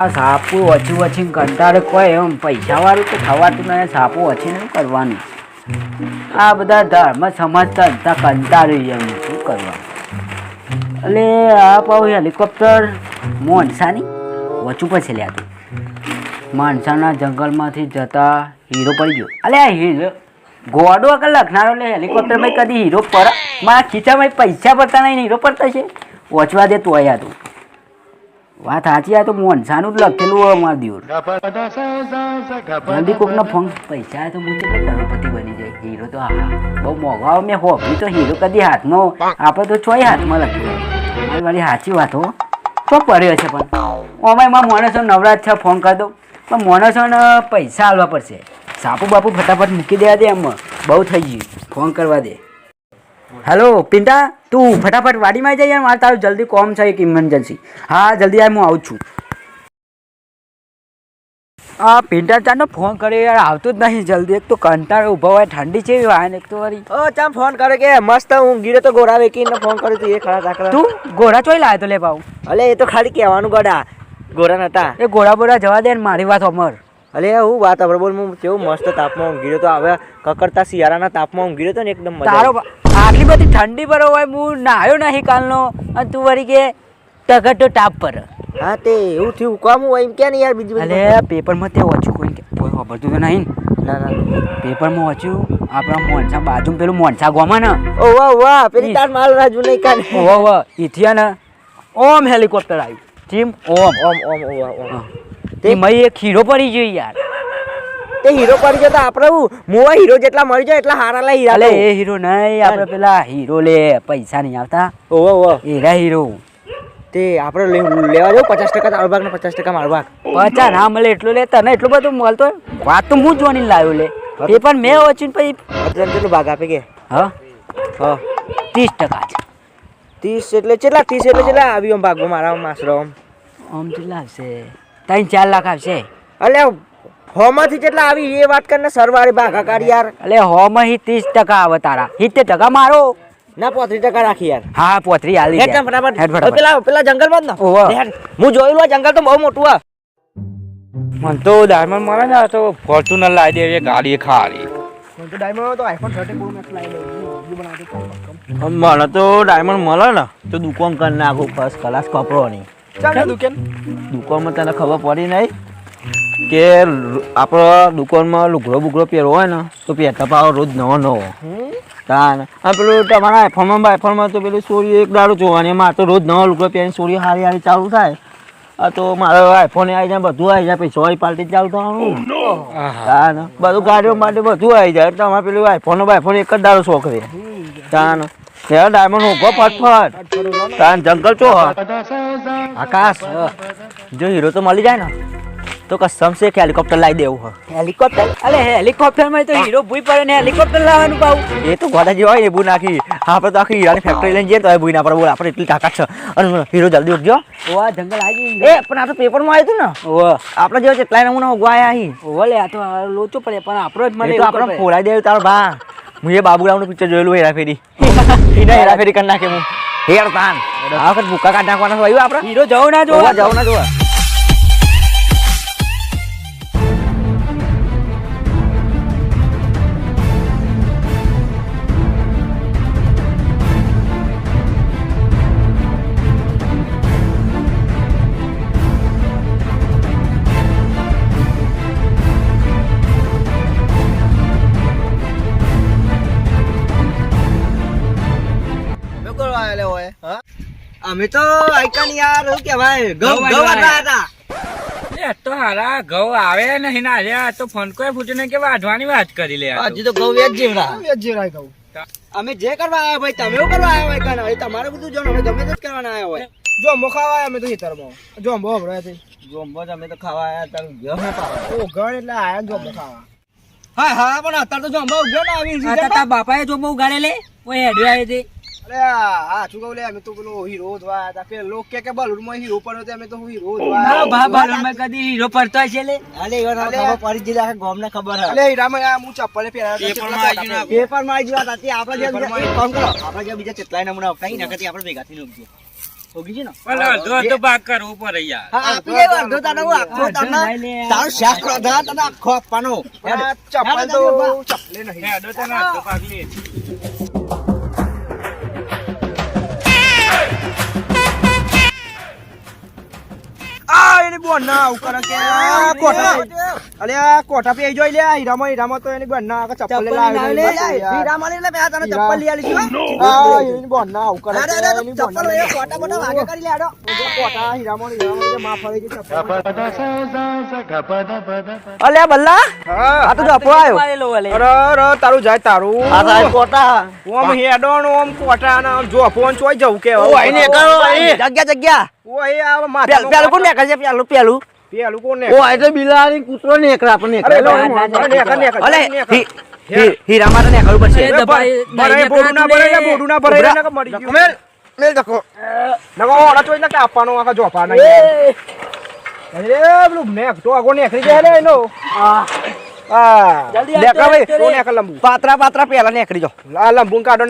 આ સાપુ ઓછું ઓછી કંટાળે કોઈ એમ પૈસાવાળું તો થવાતું નહીં, સાપુ ઓછી નહીં કરવાનું? આ બધા ધર્મ સમજતા હતા કંટાળી એમ શું કરવાનું? એટલે આ પાઉ હેલિકોપ્ટર મોનસાની? ઓછું પછી લ્યા તું. માણસાના જંગલમાંથી જતા હીરો પડી ગયો. અલે, આ હીરો ગોડો આગળ લખનારો એટલે હેલિકોપ્ટરમાં કદી હીરો પર, મારા ખીચામાં પૈસા પડતા નહીં, હીરો પડતા છે ઓછવા દે તો આયા તું. વાત સાચી આ તો મોનસાનું જ લખેલું હોય અમારા દિવસ. જલ્દી કોકનો ફોન પૈસા તો હું કરોડપતિ બની જાય. હીરો તો હા બહુ મોંઘો આવે મેં હોભી તો હીરો કદી હાથમાં આપણે તો ચોય હાથમાં લખ્યું મારી વાળી સાચી વાત હો. તો પડ્યો છે પણ. અમે એમાં માણસો નવરાત છે ફોન કરી દઉં. પણ માણસોને પૈસા આલવા પડશે. સાપુ બાપુ ફટાફટ મૂકી દેવા દે એમ. બહુ થઈ ગયું. ફોન કરવા દે. હેલો પિન્ટા તું ફટાફટ વાડીમાં જઈ યાર મારે તારું જલ્દી કોમ છે એક ઇમરજન્સી હા જલ્દી આવ હું આવું છું. આ પિન્ટા ચાનો ફોન કર્યો યાર આવતું જ નહીં જલ્દી. એક તો કંટાળો ઊભો હોય ઠંડી છે વાય એક તો વળી. ઓ ચમ ફોન કરે કે મસ્ત હું ગીરે તો ગોરા વેકીને ફોન કર્યો તું એ ખરા તાકરા તું ઘોડા ચોઈ લાવ્યો તો લે પાઉ. અલે એ તો ખાલી કહેવાનું ગડા. ગોરા નતા એ ઘોડા બોડા જવા દે ને મારી વાત અમર. અલે હું વાત અમર બોલ હું કેવું મસ્ત તાપમાં ઊંઘી રહ્યો તો હવે કકડતા શિયાળાના તાપમાં ઊંઘી રહ્યો તો ને એકદમ તારો આટલી બધી ઠંડી પર હોય હું નાહ્યો નહીં કાલનો. અને તું વળી કે ટગટો ટાપ પર. હા તે એવું થયું. કોમ હોય એમ કે ને યાર બીજું અરે પેપરમાં તે ઓછું કોઈ કોઈ ખબરતું તો નહીં ના. ના પેપરમાં વાંચ્યું આપણા મોનસા બાજુ પેલું મોનસા ગોમાં ને. ઓ વાહ વાહ પેલી તાર માલ રાજુ નહીં કાને વાહ વાહ ઈથિયા ને ઓમ હેલિકોપ્ટર આવ્યું. ટીમ ઓમ. ઓમ ઓમ ઓમ ઓમ. તે મય એક ખીરો પડી ગયો યાર. તે હીરો પડી જતા આપણે હું? મોવા હીરો જેટલા મળી જાય એટલા હારા લા હીરા લે તો. એ હીરો નહીં આપણે પેલા હીરો લે પૈસા નહીં આવતા. ઓહો ઓહો એરા હીરો તે આપણે લેવા જાવ પચાસ ટકા તારો ભાગ ને પચાસ ટકા મારો ભાગ. પચા ના મળે એટલું લે તને એટલું બધું મળતો? વાત તો હું જોઈને લાવ્યો લે. પેપર મેં વાંચ્યું ને પછી અત્યારે ભાગ આપે કે? હા? હા. ત્રીસ ટકા ત્રીસ એટલે કેટલા ત્રીસ એટલે કેટલા આવી આમ ભાગમાં મારા માસરો આમ? કેટલા આવશે? ત્રણ ચાર લાખ આવશે? અલે હોમાંથી કેટલા આવી એ વાત કરીને સરવાળી ભાગાકાર યાર. એટલે હોમાં હી ત્રીસ ટકા આવે તારા. સિત્તેર ટકા મારો. ના પોત્રી ટકા રાખી યાર. હા પોતરી હાલી હેડ. ફટાફટ. પેલા પેલા જંગલમાં જ ને હું જોયેલું આ જંગલ તો બહુ મોટું આ મન તો ડાયમંડ મળે ને તો ફોર્ચ્યુનર લાવી દે ગાડી ખાલી. મને તો ડાયમંડ મળે ને તો દુકાન કરી નાખું ફર્સ્ટ ક્લાસ કપડોની. દુકાનમાં તને ખબર પડી નહીં? કે આપણો દુકાનમાં લુગડો બુગડો પહેરવો હોય ને તો પહેરતા પાવો રોજ નવો નવો. તાન આ પેલું તમારા આઈફોનમાં આઈફોનમાં તો પેલું સોરી એક દાડો જોવાની એમાં તો રોજ નવો લુગડો પહેરીને સોરી હારી હારી ચાલુ થાય. આ તો મારો આઈફોન આવી જાય બધું આવી જાય પૈસા પાર્ટી ચાલુ થવાનું. તાન બધું ગાડીઓ માટે બધું આવી જાય તમારે અમારે પેલું આઈફોન આઈફોન એક જ દાડો શોખ રહે. તાન ત્યાં ડાયમંડ ઊભો ફટફટ. તાન જંગલ ચો આકાશ જો હીરો તો મળી જાય ને. તો કસમ છે કે હેલિકોપ્ટર લાવી દેવું હ. હેલિકોપ્ટર અરે હેલિકોપ્ટરમાં તો હીરો ભૂઈ પડે ને હેલિકોપ્ટર લાવવાનું પાવું એ તો ગોડા જેવા હોય એ બુ નાખી. આપણે તો આખી હીરાની ફેક્ટરી લઈને જઈએ તો ભૂઈ ના પડે. બોલ આપણે એટલી તાકાત છે. અને હીરો જલ્દી ઉઠજો. ઓવા જંગલ આવી એ પણ આ તો પેપરમાં આવ્યું હતું ને. ઓ. આપણે જેવા કેટલાય નમૂના ઉગવાયા અહીં ઓલે આ તો લોચો પડે પણ આપણો જ મળે તો આપણે ફોડાઈ દેવું તારો ભા. હું એ બાબુરાવનું પિક્ચર જોયેલું હેરાફેરી. એને હેરાફેરી કરી નાખે હું. હેર તાન આ વખત ભૂકા કાઢ નાખવાના આવ્યું આપણે? હીરો જવું ના જોવા. જવું ના જોવા. અમે તો આઈકન યાર શું કહેવાય? ગૌ ગૌ ગૌ વાળા હતા. એ તો હારા ઘઉં આવે નહીં ના લે તો ફોનકો ફૂટ્યું ને કે વાઢવાની વાત કરી લે આ તો. હજી તો ગૌ વેચ જેવડા. અમે જે કરવા આવ્યા ભાઈ તમે કરવા આવ્યા હોય કાન હવે તમારે બધું જો અમે ગમે તે કરવાના આવ્યા હોય. જોંબો ખાવા આવ્યા અમે તો ખેતરમાં. જોંબો હમણાં થી જો અમો અમે તો ખાવા આવ્યા તમે ગયો ને પાવા ઓ ગણ એટલે આયા જો અમો ખાવા. હા હા પણ અત્યારે તો જોમ્બો ઉગ્યો ને આવી તા બાપાએ જો બહુ ગાડે લે ઓય હેડ્યો આવી તે અરે આ હા શું કહું લે અમે તો પેલો હીરો ધોવા હતા. પેલો લોક કે કે બલુરમાં હીરો પડ્યો તો અમે તો હીરો ધોવા તારો બાપ બાલોરમાં કદી હીરો પડતો હશે લે? અલે એવા તો ખબર પડી જ આખા ગામને ખબર હે. અલે હીરામાં આ હું ચપ્પલે પહેરાવ્યો હતો, કેટલા આવી ફોટા પેપરમાં આવી વાત હતી. આપણે જે કામ કરો? આપણે જે બીજા કેટલાય નમૂના અપનાવી નાખતી આપણે ભેગા થઈને ઉગજો પણ અડધો અડધો ભાગ કરવો પડે યાર. હા, આપી દે વાંધો તને હું આખો તને તારું શાક ખાધા તને આખો આપવાનો. ચપ્પલ તો ચપ્પલે નહીં. હેડો તને અડધો ભાગ લે. ના આવું કે આ અલે આ પે જોઈ લે હીરામાં હીરામાં તો એની બોન ના આગળ ચપ્પલ લે લાવી હીરામાં લે મેં તને ચપ્પલ લઈ આલી છું આ એની બોન ના કરે એની બોન ના કોટા કોટા વાગે કરી લે આડો હીરામાં હીરામાં માં ફરી ગઈ ચપ્પલ. અલે બલ્લા આ તો જપો આવ્યો અરે અરે તારું જાય તારું. આ સાહેબ કોટા ઓમ હેડો ઓમ કોટા ના આમ જો ફોન ચોઈ જવું કે ઓ આઈને કરો જગ્યા જગ્યા. ઓય આ માથા પેલું કોણ નેકળ છે? પેલું પેલું? પેલું કોણ તો બિલાડી કૂતરો નેકળ લો, નેકળ. લો, નેકળ, નેકળ, અલે નેકળ. હી- હી- હીરામાં તો નેકળવું પડશે. એ ભરાય- ભરાય, બોડું ના ભરાય ને, બોડું ના ભરાય મરી ગયું. મેલ મેલ ધક્કો નકર ચોઈ આખા પેલું નેક, તો આગો જાય લે એનો. લંબુ. પાત્રા પાત્રા પેલા નેકડી જો. લાંબુ કાઢો.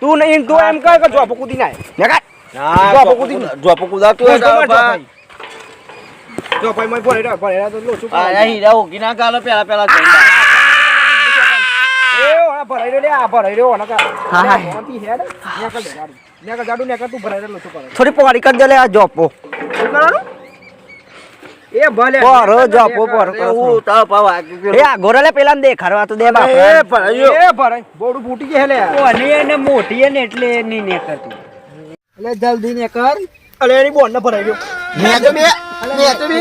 તું નહીં તું એમ કહે કે જોપો કૂદી નાય. તું તો તો ના લે. હા, હા. દે, તું થોડી પોરી કરી દે લે આ જોપો એ ભલે. પોરો જોપો નેકળ. પોરો એવું તાવ એ આ ગોરલે પેલા ને ખરવા તો દે બાપ. એ પર એ ભરાય બોડું ફૂટી ગયા લે. મોટી ને એટલે નહીં ને કરતું એટલે જલ્દી ને કર. અલે એની બોન ને ભરાઈ ગયો. મે તો બે મે તો બે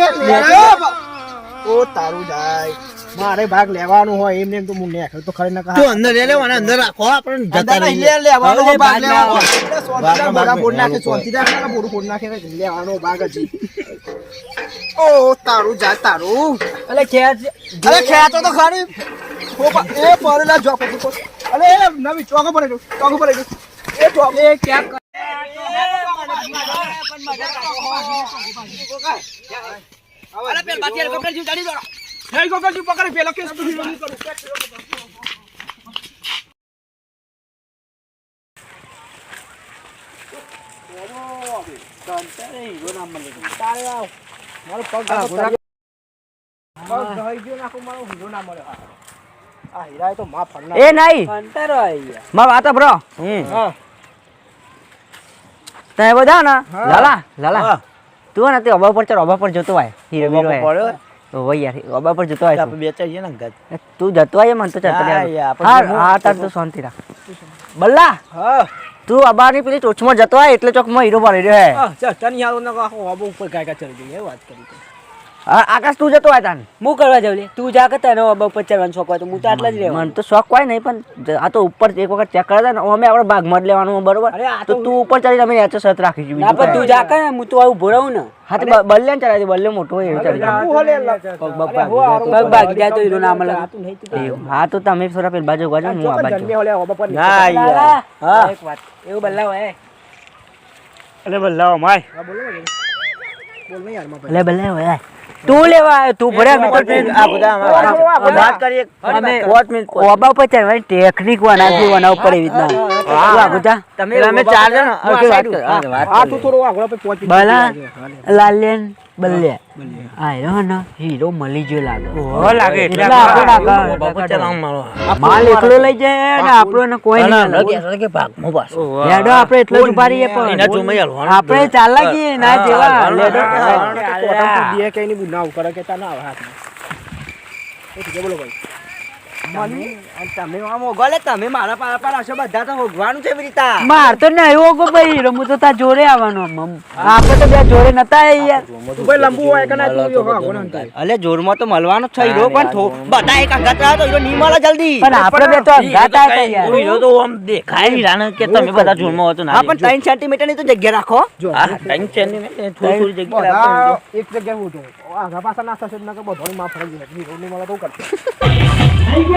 ઓ તારું જાય. મારે ભાગ લેવાનો હોય એમ તો હું ને તો ખરે ન કહા તું અંદર લે લેવાના અંદર રાખો આપણે જતા રહીએ. લેવાનો હોય ભાગ ભાગ લેવાનો. સોંતીના બોડા ફોડ નાખે સોંતીના નાખે બોડું ફોડ નાખે લેવાનો ભાગ જ. ઓ તારું જાય તારું. અલે ખેંચ. અરે ખેંચો તો ખરી. એ પડેલા જોક. અરે એ નવી ચોક પડે ગયું ચોકો પડે ગયું. એ ચોક. એ ક્યાં અરે પેલ બાકી હેલિકોપ્ટર જીવ ચડી દોડો હેલિકોપ્ટર જીવ પકડે પેલો કેસ તું હીરો નહીં કરું તારે આવ. મારો પગ ઘાટો કરી. પગ ઘાઈ ગયો નાખો, મારો હીરો ના મળે. આ હીરા એ તો માં ફરનાર. એ નહીં માર વાત બ્રો હા. તમે બધા ને? લાલા લાલા. તું ને તે અબા પર ચાલ અબા પર જતો હોય હીરો બીરો હોય તો હોય યાર અબા પર જતો તું. બે ચાલીએ ને તું જતો હોય મને તો ચાલ હા, હા હા તાર તો શાંતિ રાખ. બલ્લા હા. તું અબાની પેલી ટોચમાં જતો હોય એટલે ચોકમાં હીરો ભરી રહ્યો હે. ચાલ, તને યાર ઓના આખો આબો ઉપર ગાયકા ચડી ગઈ, એ વાત કરી આકાશ તું જતો હોય તાન. હું કરવા લે? તું જા કે તને બહુ પચાવવાનો શોખ હોય તો હું તો આટલા જ રહેવાનું. મને તો શોખ હોય નહીં પણ આ તો ઉપર એક વખત ચેક કરતા ને અમે આપણે ભાગમાં જ લેવાનું બરોબર? તો તો- તું ઉપર ચડી અમે નેચે સત રાખીશું ના પણ તું જા કે હું તો આવું ભરાવું રહું ને. હા તો બલ્લે ને ચડાવી બલ્લે મોટો હોય એવું ચડી પગ ભાગી જાય ભાગી તો એનું નામ. એવું. હા તો તમે થોડા પેલ બાજુ બાજુ. હું આ બાજુ ની. યાર. હા. એક વાત. એવું બદલાવ હે. અરે બલ્લાઓ માય. બોલો ને. યાર, બલ્લે ઓય તું લેવા આવ્યો તું ભર્યા આ બધા અમારે વાત કરીએ અમે વોટ મિનિટ ઓબા ઉપર ચડવાની ટેકનિક બનાવી બનાવ ઉપર એવી રીતના. આ બધા? તમે અમે ચાર જણ હું. આ તું થોડું આગળ આપણે પહોંચી બલા લાલેન બલ્લે. આ હીરો ને હીરો મળી જો લાગે. ઓ લાગે એટલે આપણે બાપા ચલાવ મારો. માલ એકલો લઈ જાય ને આપણો ને કોઈ ના લાગે. કે ભાગ મો પાસ લેડો આપણે એટલો જ ઊભા પણ. આપણે ચાલાકી ના જેવા. લેડો. કોટમ તું દે કે બુના કરે કે તા ના આવે હાથમાં. બોલો ભાઈ. તમે આમ ઓગળે તમે મારા પારા પાર બધા તો છે રીતા. માર તો નહીં હોગો ભાઈ હું તો તાર જોડે આવવાનો. આપણે તો બે જોડે નતા યાર. ભાઈ લંબુ હોય કે ના તું યો. અલે જોરમાં મળવાનો છે હીરો પણ થો. બધા એક અંગાત રહ્યા તો હીરો નહીં મળે જલ્દી. પણ આપણે બે તો અંગાત આયા યાર. હીરો તો આમ દેખાય નહીં રાને કે તમે બધા જોરમાં હો તો ના હા પણ સેન્ટીમીટરની તો જગ્યા રાખો. જો, હા ત્રણ સેન્ટીમીટર થોડી થોડી જગ્યા એક જગ્યાએ ઊભો. આગા પાછા ના થશે તો નકર બધાની માં ફરી હીરો નહીં મળે તો કરશે.